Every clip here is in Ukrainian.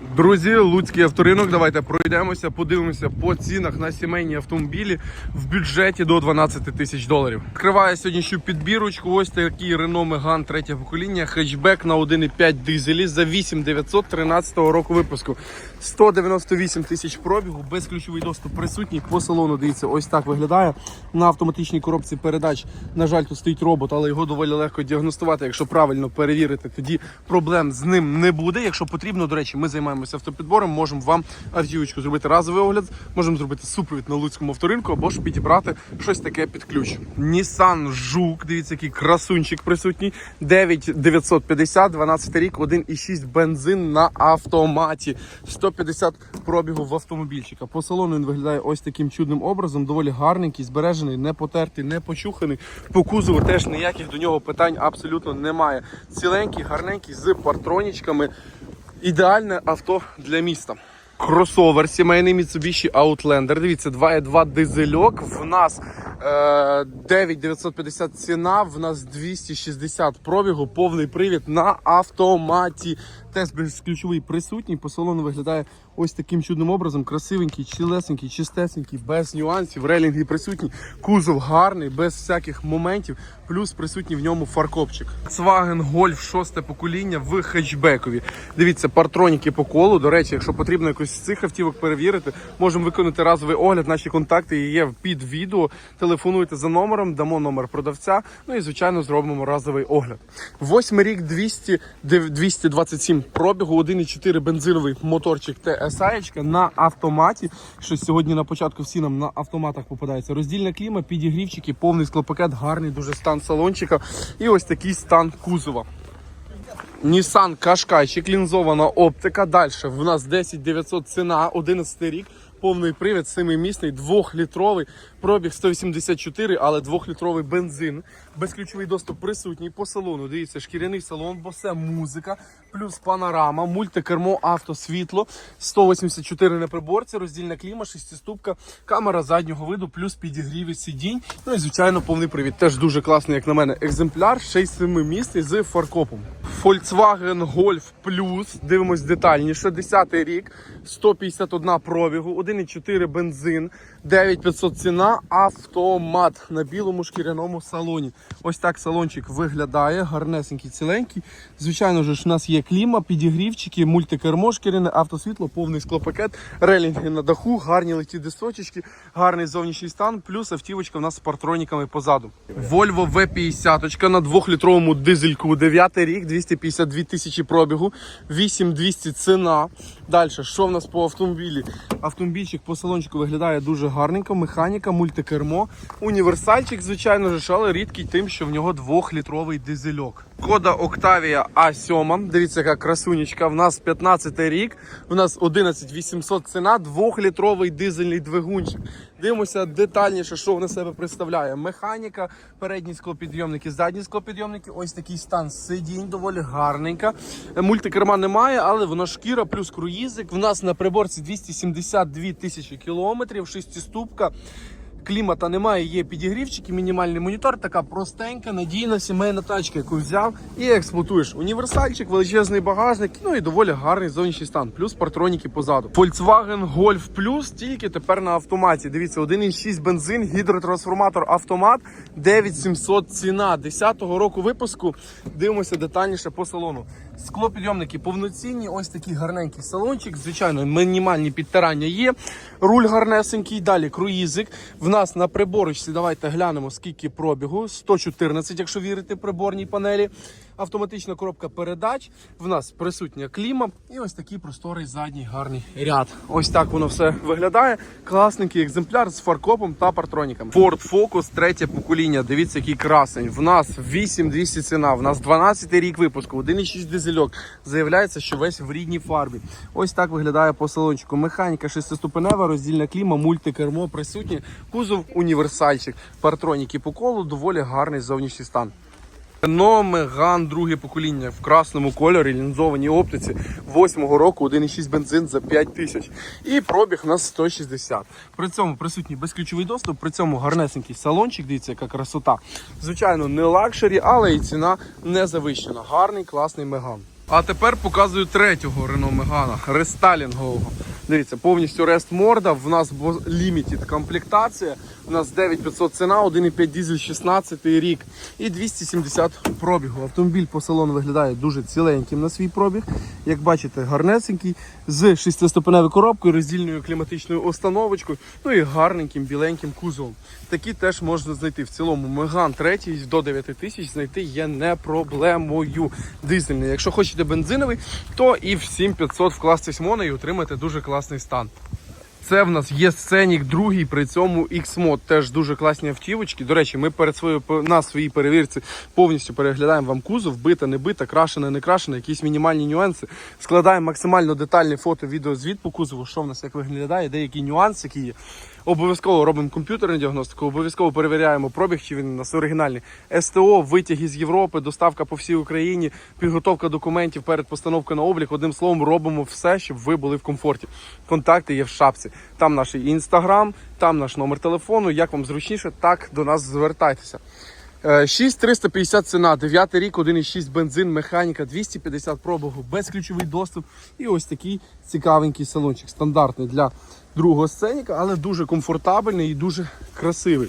Друзі, Луцький авторинок. Давайте пройдемося, подивимося по цінах на сімейні автомобілі в бюджеті до 12 тисяч доларів. Відкриваю сьогоднішню підбірочку. Ось такий Renault Megane третє покоління, хетчбек на 1,5 дизелі за 8913 року випуску. 198 тисяч пробігу, безключовий доступ присутній. По салону дивіться, ось так виглядає. На автоматичній коробці передач. На жаль, тут стоїть робот, але його доволі легко діагностувати. Якщо правильно перевірити, тоді проблем з ним не буде. Якщо потрібно, до речі, ми займаємося автопідбором. Можемо вам автівочку зробити разовий огляд, можемо зробити супровід на Луцькому авторинку або ж підібрати щось таке під ключ. Nissan Жук, дивіться, який красунчик присутній. 9950, 12 рік, 1,6 бензин на автоматі. 150 пробігу в автомобільчика. По салону він виглядає ось таким чудним образом. Доволі гарненький, збережений, не потертий, не почуханий. По кузову теж ніяких до нього питань абсолютно немає. Ціленький, гарненький, з партронічками. Ідеальне авто для міста. Кросовер сімейний Mitsubishi Outlander. Дивіться, 2.2 дизельок. В нас е, 9950 ціна, в нас 260 пробігу, повний привід на автоматі. Тест безключовий присутній. По салону виглядає ось таким чудним образом. Красивенький, чилесенький, чистесенький, без нюансів. Релінги присутні. Кузов гарний, без всяких моментів. Плюс присутній в ньому фаркопчик. Volkswagen Golf 6 покоління в хетчбекові. Дивіться, партроніки по колу. До речі, якщо потрібно якось з цих автівок перевірити, можемо виконати разовий огляд. Наші контакти є під відео. Телефонуйте за номером, дамо номер продавця. Ну і звичайно зробимо разовий огляд. Восьмий рік 200, 227 пробігу, 1,4 бензиновий моторчик TSI на автоматі. Що сьогодні на початку всі нам на автоматах попадається. Роздільна кліма, підігрівчики, повний склопакет, гарний дуже стан салончика. І ось такий стан кузова. Nissan Qashqai, лінзована оптика. Далі в нас 10 900 ціна, 11 рік. Повний привід, 7-місний, 2-літровий, пробіг 184, але 2-літровий бензин. Безключовий доступ присутній по салону. Дивіться, шкіряний салон, босе музика, плюс панорама, мультикермо, автосвітло, 184 на приборці, роздільна кліма, шестиступка, камера заднього виду, плюс підігріві сидінь. Ну і звичайно повний привід. Теж дуже класний, як на мене, екземпляр, 6-7-місний з фаркопом. Volkswagen Golf Plus, дивимось детальніше, 10 рік, 151 пробігу, 1,4 бензин, 9500 ціна, автомат на білому шкіряному салоні. Ось так салончик виглядає, гарнесенький, ціленький. Звичайно ж, у нас є кліма, підігрівчики, мультикермо шкіряне, автосвітло, повний склопакет, релінги на даху, гарні леті дисочечки, гарний зовнішній стан, плюс автівочка в нас з партроніками позаду. Volvo V50 на 2-літровому дизельку, 9 рік, 252 тисячі пробігу, 8200 ціна. Далі, що в нас по автомобілі? Автомобільчик по салончику виглядає дуже гарненько, механіка, мультикермо, універсальчик, звичайно ж, але рідкий тим, що в нього 2-літровий дизельок. Кода Octavia A7. Дивіться, яка красунечка. В нас 15 рік, в нас 11800 ціна, 2-літровий дизельний двигунчик. Дивимося детальніше, що вона себе представляє. Механіка, передні склопідйомники, задні склопідйомники. Ось такий стан сидінь, доволі гарненька. Мультикерма немає, але вона шкіра плюс круїзик. В нас на приборці 272 тисячі кілометрів, шестиступка. Клімата немає, є підігрівчики, мінімальний монітор, така простенька, надійна сімейна тачка, яку взяв і експлуатуєш. Універсальчик, величезний багажник, ну і доволі гарний зовнішній стан, плюс партроніки позаду. Volkswagen Golf Plus тільки тепер на автоматі. Дивіться, 1,6 бензин, гідротрансформатор автомат, 9700 ціна 10-го року випуску. Дивимося детальніше по салону. Склопідйомники повноцінні, ось такий гарненький салончик. Звичайно, мінімальні підтирання є. Руль гарнесенький. Далі круїзик. В нас на приборочці, давайте глянемо, скільки пробігу. 114, якщо вірити приборній панелі. Автоматична коробка передач. В нас присутня кліма і ось такий просторий задній гарний ряд. Ось так воно все виглядає. Класненький екземпляр з фаркопом та партроніками. Ford Focus, третє покоління. Дивіться, який красень. В нас 8200 ціна, в нас 12 рік випуску, 1,6 дизельок. Заявляється, що весь в рідній фарбі. Ось так виглядає по салончику. Механіка шестиступенева, роздільна кліма, мультикермо присутні. Кузов універсальчик. Партроніки по колу, доволі гарний зовнішній стан. Меган, друге покоління в красному кольорі, лінзованій оптиці, 8-го року 1,6 бензин за 5 тисяч. І пробіг у нас 160. При цьому присутній безключовий доступ, при цьому гарнесенький салончик, дивіться, яка красота. Звичайно, не лакшері, але і ціна не завищена. Гарний, класний Megane. А тепер показую третього Renault Megane, рестайлінгового. Дивіться, повністю рест морда. В нас лімітед комплектація. У нас 9500 ціна, 1,5 дизель 16 рік і 270 пробігу. Автомобіль по салону виглядає дуже ціленьким на свій пробіг. Як бачите, гарнесенький з шестиступеневою коробкою, роздільною кліматичною установочкою, ну і гарненьким біленьким кузовом. Такі теж можна знайти. В цілому Меган 3 до 9 тисяч знайти є не проблемою. Дизельний. Якщо хочете бензиновий, то і в 7500 вкластись моно і отримати дуже класний стан. Це в нас є сценік другий, при цьому X-Mod. Теж дуже класні автівочки. До речі, ми перед своєю на своїй перевірці повністю переглядаємо вам кузов, бита, не бита, крашена, не крашена, якісь мінімальні нюанси. Складаємо максимально детальне фото, відео звіт по кузову, що в нас як виглядає, деякі нюанси, які є. Обов'язково робимо комп'ютерну діагностику, обов'язково перевіряємо пробіг, чи він у нас оригінальний. СТО, витяги з Європи, доставка по всій Україні, підготовка документів перед постановкою на облік. Одним словом, робимо все, щоб ви були в комфорті. Контакти є в шапці. Там наш інстаграм, там наш номер телефону. Як вам зручніше, так до нас звертайтеся. Е, 6350 ціна, 9 рік, 1,6 бензин, механіка, 250 пробігу, безключовий доступ. І ось такий цікавенький салончик. Стандартний для другого сценіка, але дуже комфортабельний і дуже красивий.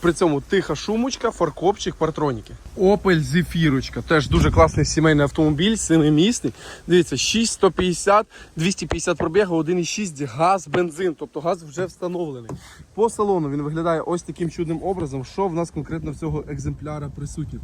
При цьому тиха шумочка, фаркопчик, партроніки. Opel Зефірочка. Теж дуже класний сімейний автомобіль, семимісний. Дивіться, 6150, 250 пробігу, 1,6 газ, бензин. Тобто газ вже встановлений. По салону він виглядає ось таким чудним образом. Що в нас конкретно в цього екземпляра присутнє?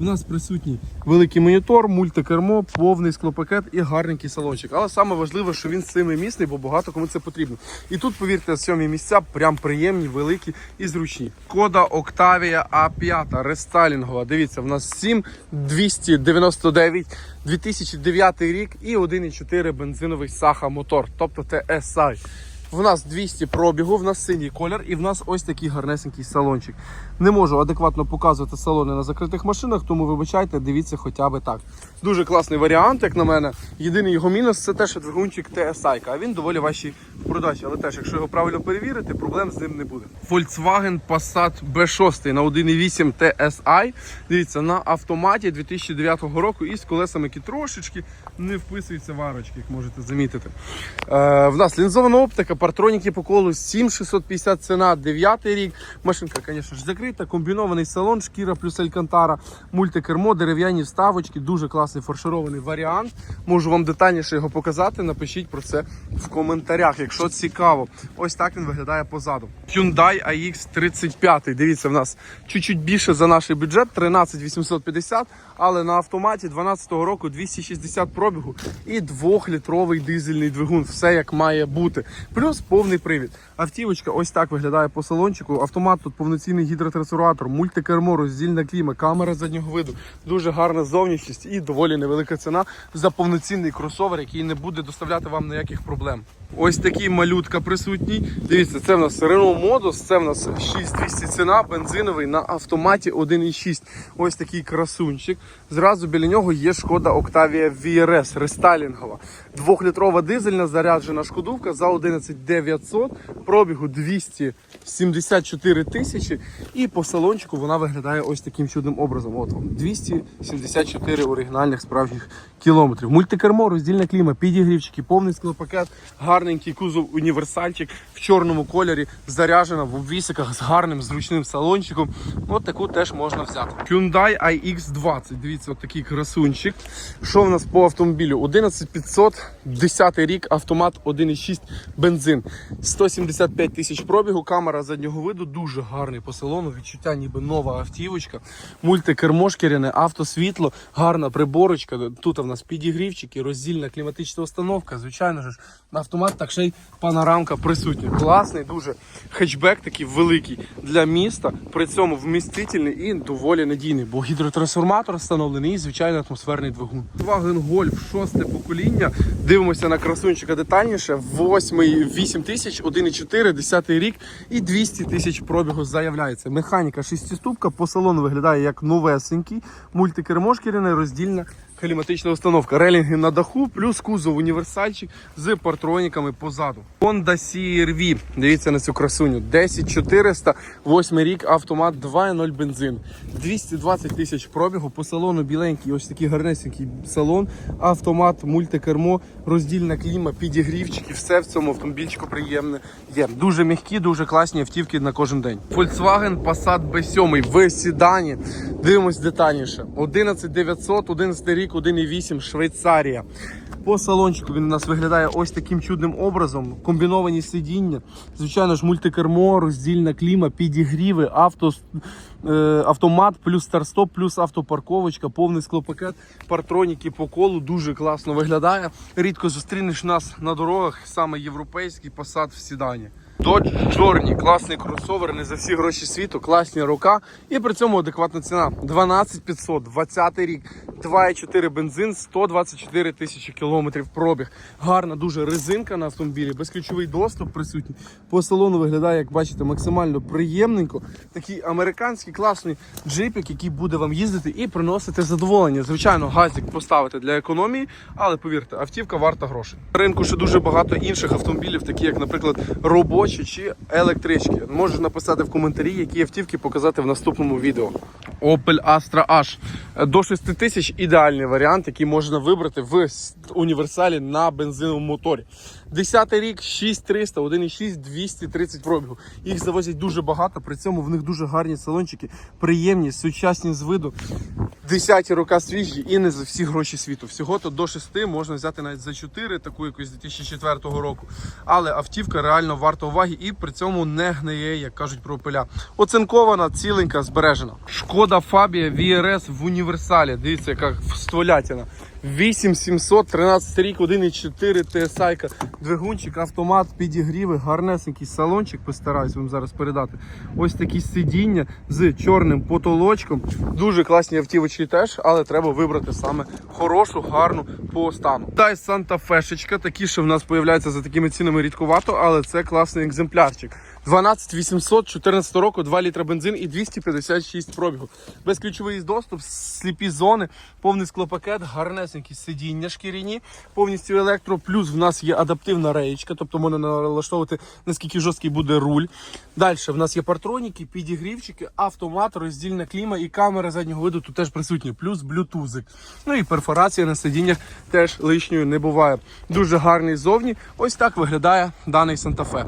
У нас присутній великий монітор, мультикермо, повний склопакет і гарненький салончик. Але саме важливе, що він семимісний, бо багато кому це потрібно. І тут, повірте, сьомі місця прям приємні, великі і зручні. Кода Octavia A5 рестайлінгова. Дивіться, в нас 7299, 2009 рік і 1,4 бензиновий Саха мотор, тобто TSI. В нас 200 пробігу, в нас синій колір і в нас ось такий гарнесенький салончик. Не можу адекватно показувати салони на закритих машинах, тому вибачайте, дивіться хоча б так. Дуже класний варіант, як на мене. Єдиний його мінус це те, що двигунчик TSI, а він доволі вашій в продажі. Але теж, якщо його правильно перевірити, проблем з ним не буде. Volkswagen Passat B6 на 1.8 TSI. Дивіться, на автоматі 2009 року і з колесами, які трошечки не вписуються в арочки, як можете замітити. Е, в нас лінзована оптика, партроніки по колу 7650 ціна, 9 рік. Машинка, звісно ж, закрита, комбінований салон, шкіра плюс алькантара, мультикермо, дерев'яні вставочки, дуже класний фарширований варіант. Можу вам детальніше його показати. Напишіть про це в коментарях, якщо цікаво. Ось так він виглядає позаду. Hyundai AX35. Дивіться, в нас чуть-чуть більше за наш бюджет 13850, але на автоматі 12 року 260 пробігу і 2-літровий дизельний двигун. Все як має бути. Плюс повний привід. Автівочка ось так виглядає по салончику. Автомат тут повноцінний гідротрансформатор, мультикермо, роздільна кліма, камера заднього виду. Дуже гарна зовнішність і доволі невелика ціна за повноцінний кросовер, який не буде доставляти вам ніяких проблем. Ось такий малютка присутній. Дивіться, це в нас Renault Modus, це в нас 6200 ціна, бензиновий на автоматі 1.6. Ось такий красунчик. Зразу біля нього є шкода Octavia VRS рестайлінгова. Двохлітрова дизельна заряджена шкодувка за 11900, пробігу 274 тисячі. І по салончику вона виглядає ось таким чудним образом. От вам 274 оригінальних справжніх кілометрів. Мультикермо, роздільна кліма, підігрівчики, повний склопакет, гарненький кузов універсальчик в чорному кольорі, заряджена в обвісиках з гарним зручним салончиком. От таку теж можна взяти. Hyundai iX20. Дивіться, от такий красунчик. Що в нас по автомобілю? 11500, 10 рік, автомат 1,6 бензин. 175 тисяч пробігу, камера заднього виду, дуже гарний по салону. Відчуття ніби нова автівочка. Мультикермо шкіряне, автосвітло, гарна приборочка. Тут в нас підігрівчики, роздільна кліматична установка. Звичайно ж, автомат так ще й панорамка присутня. Класний, дуже хетчбек такий великий для міста. При цьому вмістительний і доволі надійний, бо гідротрансформатор встановлений і звичайно атмосферний двигун. Volkswagen Golf, шосте покоління. Дивимося на красунчика детальніше. Восьмий 8 тисяч, 1,4, 10 рік і 200 тисяч пробігу заявляється. Механіка шестиступка по салону виглядає як новесенький. Мультикермо шкіряне, роздільна кліматична установка. Релінги на даху, плюс кузов універсальчик з партроніками позаду. Honda CR-V. Дивіться на цю красуню. 10400, 8 рік, автомат 2.0 бензин. 220 тисяч пробігу. По салону біленький, ось такий гарнесенький салон. Автомат, мультикермо, роздільна кліма, підігрівчики. Все в цьому автомобільчику приємне. Є дуже м'які, дуже класні автівки на кожен день. Volkswagen Passat B7 в седані. Дивимось детальніше. 11900, 11 рік, 1,8 Швейцарія. По салончику він у нас виглядає ось таким чудним образом. Комбіновані сидіння, звичайно ж, мультикермо, роздільна кліма, підігріви, авто, е, автомат, плюс старстоп, плюс автопарковочка, повний склопакет, партроніки по колу. Дуже класно виглядає. Рідко зустрінеш нас на дорогах, саме європейський посад в сідані. Dodge Journey, класний кросовер, не за всі гроші світу, класні рука і при цьому адекватна ціна. 12500, 20 рік, 2,4 бензин, 124 тисячі кілометрів пробіг. Гарна дуже резинка на автомобілі, безключовий доступ присутній. По салону виглядає, як бачите, максимально приємненько. Такий американський класний джипік, який буде вам їздити і приносити задоволення. Звичайно, газик поставити для економії, але повірте, автівка варта грошей. На ринку ще дуже багато інших автомобілів, такі як, наприклад, робочі чи електрички. Можеш написати в коментарі, які автівки показати в наступному відео. Opel Astra H. До 6 тисяч ідеальний варіант, який можна вибрати в універсалі на бензиновому моторі. 10 рік, 6300, 1,6, 230 пробігу. Їх завозять дуже багато, при цьому в них дуже гарні салончики, приємні, сучасні з виду. 10 рока свіжі і не за всі гроші світу. Всього то до 6 можна взяти навіть за 4, таку якусь 2004 року. Але автівка реально варта уваги і при цьому не гниє, як кажуть про Opel. Оцинкована, ціленька, збережена. Шкода Фабія VRS в універсалі. Дивіться, яка стволятина. 8700, 13 рік, 1,4 TSI, двигунчик, автомат, підігріви, гарнесенький салончик, постараюсь вам зараз передати. Ось такі сидіння з чорним потолочком. Дуже класні автівочки теж, але треба вибрати саме хорошу, гарну по стану. Дай Санта Фешечка, такі ще в нас появляються за такими цінами рідкувато, але це класний екземплярчик. 12800, 14 року, 2 літра бензин і 256 пробігу. Безключовий доступ, сліпі зони, повний склопакет, гарнесенькі сидіння шкіряні, повністю електро. Плюс в нас є адаптивна реєчка, тобто можна налаштовувати наскільки жорсткий буде руль. Далі в нас є партроніки, підігрівчики, автомат, роздільна кліма і камера заднього виду тут теж присутні, плюс блютузик. Ну і перфорація на сидіннях теж лишньою не буває. Дуже гарний зовні. Ось так виглядає даний Санта-Фе.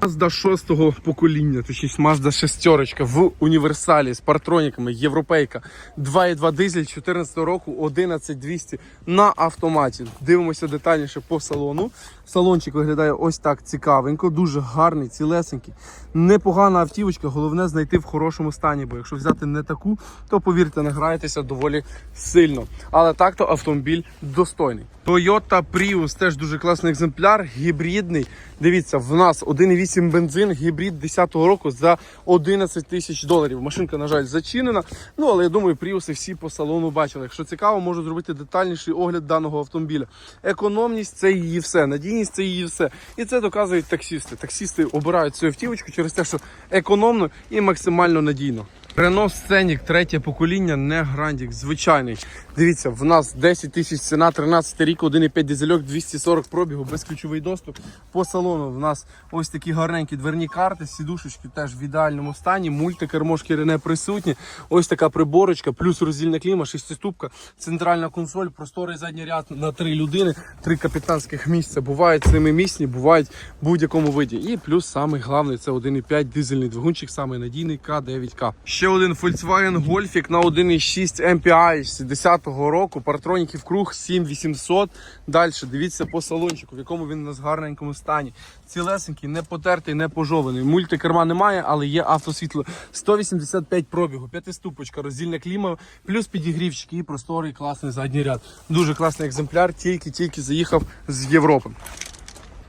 Mazda 6 покоління, точніше Mazda 6 в універсалі з партроніками, європейка, 2,2 дизель 14 року, 11200 на автоматі. Дивимося детальніше по салону. Салончик виглядає ось так цікавенько, дуже гарний, цілесенький. Непогана автівочка, головне знайти в хорошому стані, бо якщо взяти не таку, то повірте, награєтеся доволі сильно. Але так то автомобіль достойний. Toyota Prius теж дуже класний екземпляр, гібридний. Дивіться, в нас 1,8 бензин, гібрид 10-го року за 11 тисяч доларів. Машинка, на жаль, зачинена. Ну, але я думаю, пріуси всі по салону бачили. Якщо цікаво, можу зробити детальніший огляд даного автомобіля. Економність це її все, надійність це її все. І це доказують таксісти. Таксісти обирають цю автівочку через те, що економно і максимально надійно. Рено Сценік, третє покоління, не грандік, звичайний. Дивіться, в нас 10 тисяч ціна, 13 рік, 1,5 дизельок, 240 пробігу, безключовий доступ. По салону в нас ось такі гарненькі дверні карти, сідушечки теж в ідеальному стані, мультикермо шкіряне присутні. Ось така приборочка, плюс роздільна кліма, шестиступка, центральна консоль, просторий задній ряд на три людини, три капітанських місця. Бувають семимісні, бувають в будь-якому виді. І плюс самий головний це 1,5 дизельний двигунчик, самий надійний К9К. Ще один Volkswagen Golfік на 1,6 MPI з 10-го року, партроніків круг 7800. Далі дивіться по салончику, в якому він у нас гарненькому стані. Цілесенький, не потертий, не пожований. Мультикерма немає, але є автосвітло. 185 пробігу, п'ятиступочка, роздільна кліма, плюс підігрівчики і просторий класний задній ряд. Дуже класний екземпляр, тільки-тільки заїхав з Європи.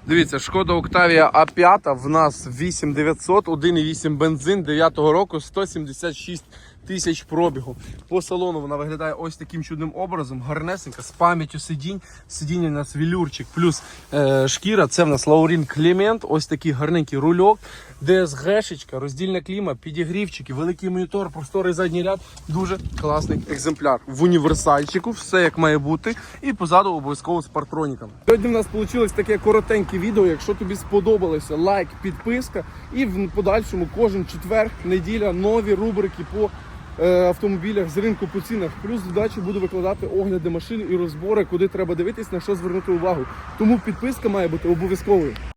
Дивіться, шкода Октавія А5 в нас 8900, 1,8 бензин 9 року, 176 тисяч пробігу. По салону вона виглядає ось таким чудним образом. Гарнесенька, з пам'яттю сидінь. Сидіння у нас велюрчик, плюс е, шкіра. Це в нас Лаурін Клемент. Ось такий гарненький рульок. ДСГ-шечка, роздільна кліма, підігрівчики, великий монітор, просторий задній ряд. Дуже класний екземпляр. В універсальчику, все як має бути. І позаду обов'язково з партроніками. Сьогодні в нас вийшло таке коротеньке відео. Якщо тобі сподобалося, лайк, підписка. І в подальшому кожен четвер, неділя, нові рубрики по автомобілях з ринку по цінах. Плюс додачі буду викладати огляди машин і розбори, куди треба дивитись, на що звернути увагу. Тому підписка має бути обов'язковою.